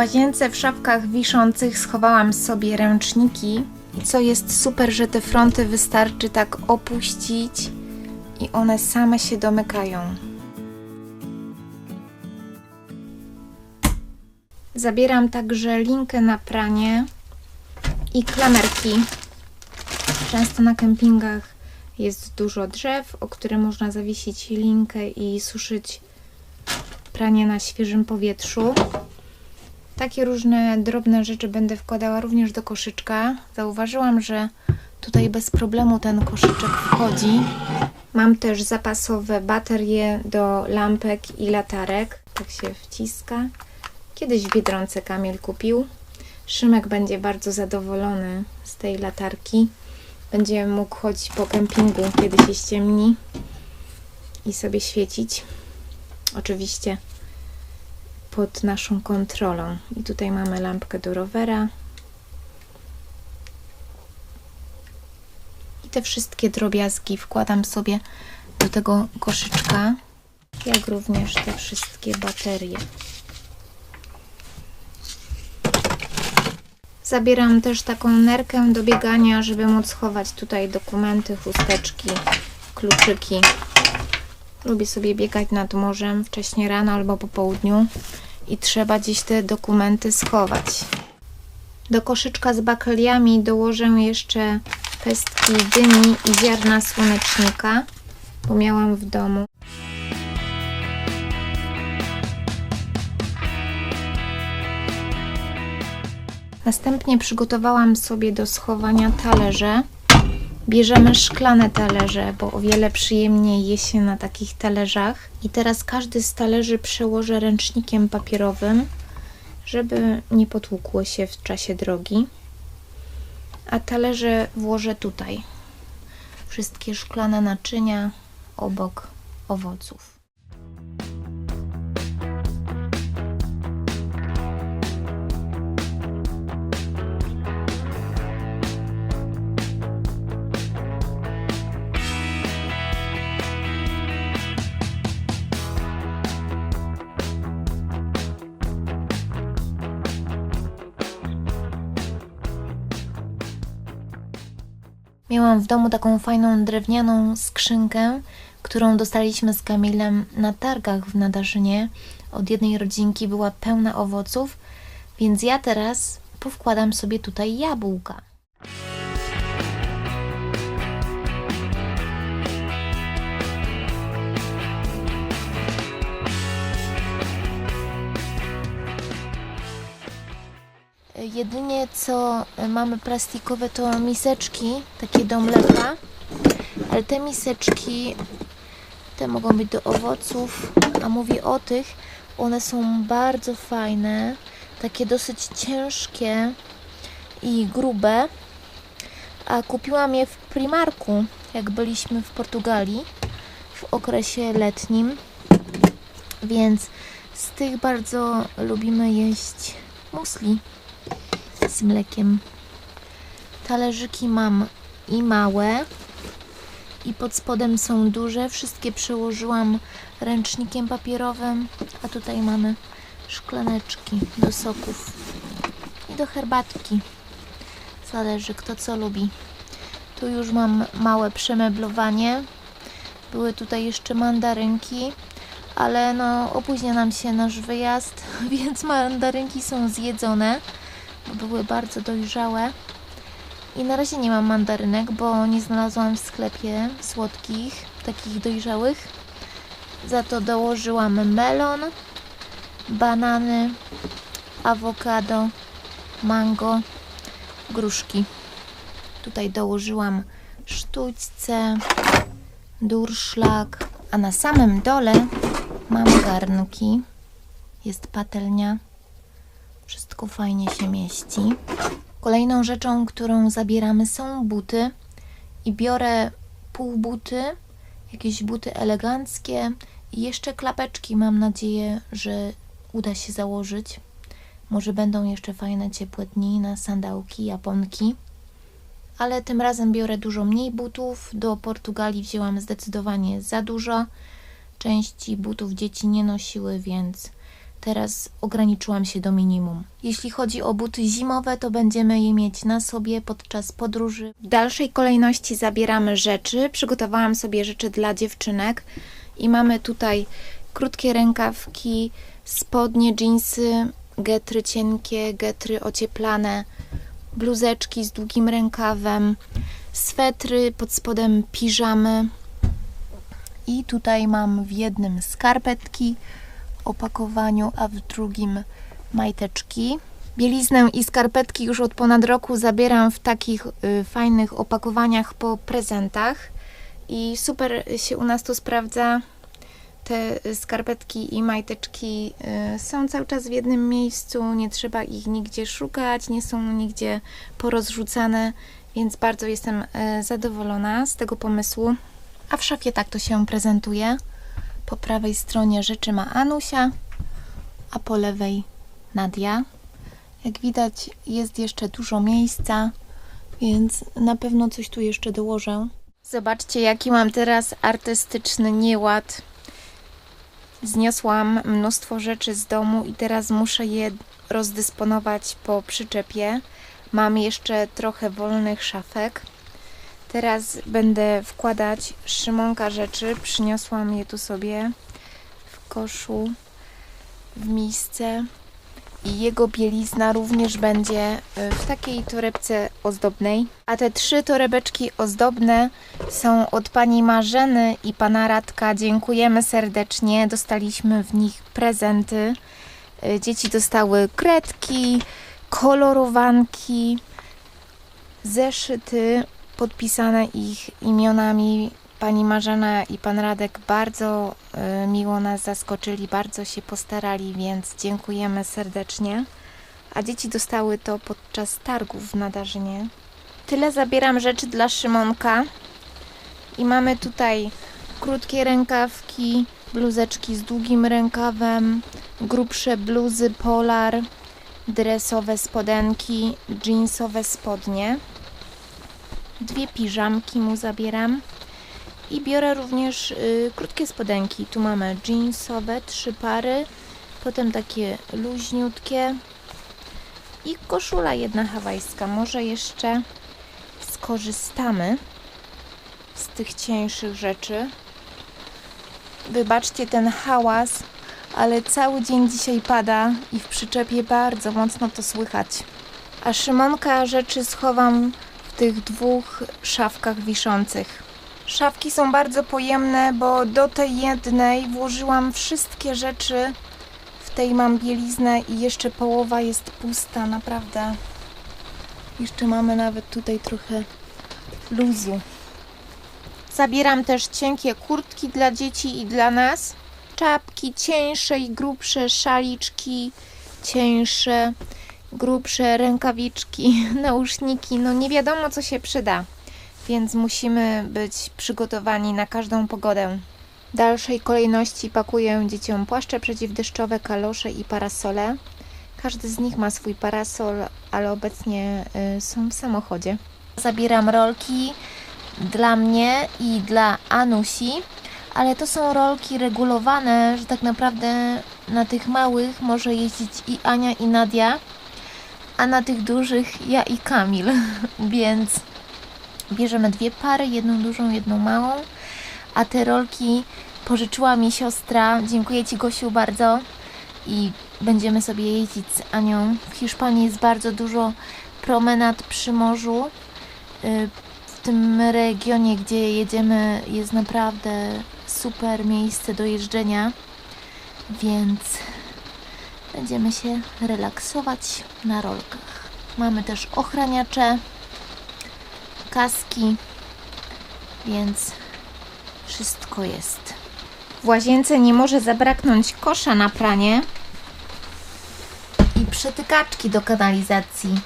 łazience w szafkach wiszących schowałam sobie ręczniki. I co jest super, że te fronty wystarczy tak opuścić i one same się domykają. Zabieram także linkę na pranie i klamerki. Często na kempingach jest dużo drzew, o które można zawiesić linkę i suszyć pranie na świeżym powietrzu. Takie różne drobne rzeczy będę wkładała również do koszyczka. Zauważyłam, że tutaj bez problemu ten koszyczek wchodzi. Mam też zapasowe baterie do lampek i latarek. Tak się wciska. Kiedyś w Biedronce Kamil kupił. Szymek będzie bardzo zadowolony z tej latarki. Będzie mógł chodzić po kempingu, kiedy się ściemni i sobie świecić. Oczywiście pod naszą kontrolą. I tutaj mamy lampkę do rowera. I te wszystkie drobiazgi wkładam sobie do tego koszyczka, jak również te wszystkie baterie. Zabieram też taką nerkę do biegania, żeby móc chować tutaj dokumenty, chusteczki, kluczyki. Lubię sobie biegać nad morzem wcześnie rano albo po południu i trzeba gdzieś te dokumenty schować. Do koszyczka z bakeliami dołożę jeszcze pestki dyni i ziarna słonecznika, bo miałam w domu. Następnie przygotowałam sobie do schowania talerze. Bierzemy szklane talerze, bo o wiele przyjemniej je się na takich talerzach. I teraz każdy z talerzy przełożę ręcznikiem papierowym, żeby nie potłukło się w czasie drogi. A talerze włożę tutaj. Wszystkie szklane naczynia obok owoców. Miałam w domu taką fajną drewnianą skrzynkę, którą dostaliśmy z Kamilem na targach w Nadarzynie. Od jednej rodzinki była pełna owoców, więc ja teraz powkładam sobie tutaj jabłka. Jedynie co mamy plastikowe to miseczki, takie do mleka, ale te miseczki, te mogą być do owoców, a mówię o tych, one są bardzo fajne, takie dosyć ciężkie i grube, a kupiłam je w Primarku, jak byliśmy w Portugalii w okresie letnim, więc z tych bardzo lubimy jeść musli z mlekiem. Talerzyki mam i małe, i pod spodem są duże. Wszystkie przełożyłam ręcznikiem papierowym, a tutaj mamy szklaneczki do soków i do herbatki. Zależy kto co lubi. Tu już mam małe przemeblowanie. Były tutaj jeszcze mandarynki, ale no opóźnia nam się nasz wyjazd, więc mandarynki są zjedzone były bardzo dojrzałe. I na razie nie mam mandarynek, bo nie znalazłam w sklepie słodkich, takich dojrzałych. Za to dołożyłam melon, banany, awokado, mango, gruszki. Tutaj dołożyłam sztućce, durszlak, a na samym dole mam garnki. Jest patelnia. Wszystko fajnie się mieści. Kolejną rzeczą, którą zabieramy są buty i biorę pół buty, jakieś buty eleganckie i jeszcze klapeczki mam nadzieję, że uda się założyć. Może będą jeszcze fajne ciepłe dni na sandałki, japonki. Ale tym razem biorę dużo mniej butów. Do Portugalii wzięłam zdecydowanie za dużo. Części butów dzieci nie nosiły, więc teraz ograniczyłam się do minimum. Jeśli chodzi o buty zimowe, to będziemy je mieć na sobie podczas podróży. W dalszej kolejności zabieramy rzeczy. Przygotowałam sobie rzeczy dla dziewczynek i mamy tutaj krótkie rękawki, spodnie, dżinsy, getry cienkie, getry ocieplane, bluzeczki z długim rękawem, swetry, pod spodem piżamy. I tutaj mam w jednym skarpetki opakowaniu, a w drugim majteczki. Bieliznę i skarpetki już od ponad roku zabieram w takich y, fajnych opakowaniach po prezentach i super się u nas to sprawdza. Te y, skarpetki i majteczki y, są cały czas w jednym miejscu, nie trzeba ich nigdzie szukać, nie są nigdzie porozrzucane, więc bardzo jestem y, zadowolona z tego pomysłu. A w szafie tak to się prezentuje. Po prawej stronie rzeczy ma Anusia, a po lewej Nadia. Jak widać, jest jeszcze dużo miejsca, więc na pewno coś tu jeszcze dołożę. Zobaczcie, jaki mam teraz artystyczny nieład. Zniosłam mnóstwo rzeczy z domu i teraz muszę je rozdysponować po przyczepie. Mam jeszcze trochę wolnych szafek. Teraz będę wkładać Szymonka rzeczy. Przyniosłam je tu sobie w koszu, w misce. I jego bielizna również będzie y, w takiej torebce ozdobnej. A te trzy torebeczki ozdobne są od pani Marzeny i pana Radka. Dziękujemy serdecznie. Dostaliśmy w nich prezenty. Y, Dzieci dostały kredki, kolorowanki, zeszyty podpisane ich imionami. Pani Marzena i pan Radek bardzo y, miło nas zaskoczyli, bardzo się postarali, więc dziękujemy serdecznie. A dzieci dostały to podczas targów w Nadarzynie. Tyle zabieram rzeczy dla Szymonka. I mamy tutaj krótkie rękawki, bluzeczki z długim rękawem, grubsze bluzy polar, dresowe spodenki, jeansowe spodnie. Dwie piżamki mu zabieram. I biorę również y, krótkie spodenki. Tu mamy jeansowe, trzy pary, potem takie luźniutkie i koszula jedna hawajska. Może jeszcze skorzystamy z tych cieńszych rzeczy. Wybaczcie ten hałas, ale cały dzień dzisiaj pada i w przyczepie bardzo mocno to słychać. A Szymonka rzeczy schowam tych dwóch szafkach wiszących. Szafki są bardzo pojemne, bo do tej jednej włożyłam wszystkie rzeczy. W tej mam bieliznę i jeszcze połowa jest pusta, naprawdę. Jeszcze mamy nawet tutaj trochę luzu. Zabieram też cienkie kurtki dla dzieci i dla nas. Czapki cieńsze i grubsze, szaliczki cieńsze, grubsze, rękawiczki, nauszniki. No nie wiadomo co się przyda więc musimy być przygotowani na każdą pogodę. W dalszej kolejności pakuję dzieciom płaszcze przeciwdeszczowe, kalosze i parasole. Każdy z nich ma swój parasol, ale obecnie y, są w samochodzie. Zabieram rolki dla mnie i dla Anusi, ale to są rolki regulowane, że tak naprawdę na tych małych może jeździć i Ania i Nadia, a na tych dużych ja i Kamil, więc bierzemy dwie pary, jedną dużą, jedną małą, a te rolki pożyczyła mi siostra. Dziękuję Ci Gosiu bardzo i będziemy sobie jeździć z Anią. W Hiszpanii jest bardzo dużo promenad przy morzu. Y, W tym regionie, gdzie jedziemy, jest naprawdę super miejsce do jeżdżenia, więc będziemy się relaksować na rolkach. Mamy też ochraniacze kaski, więc wszystko jest. W łazience nie może zabraknąć kosza na pranie i przetykaczki do kanalizacji.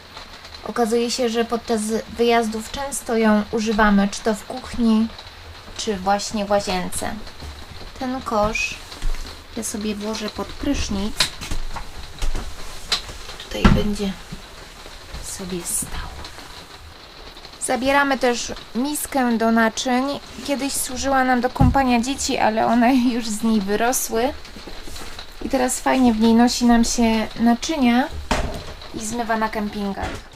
Okazuje się, że podczas wyjazdów często ją używamy, czy to w kuchni, czy właśnie w łazience. Ten kosz ja sobie włożę pod prysznic. Tutaj będzie sobie stał. Zabieramy też miskę do naczyń. Kiedyś służyła nam do kąpania dzieci, ale one już z niej wyrosły. I teraz fajnie w niej nosi nam się naczynia i zmywa na kempingach.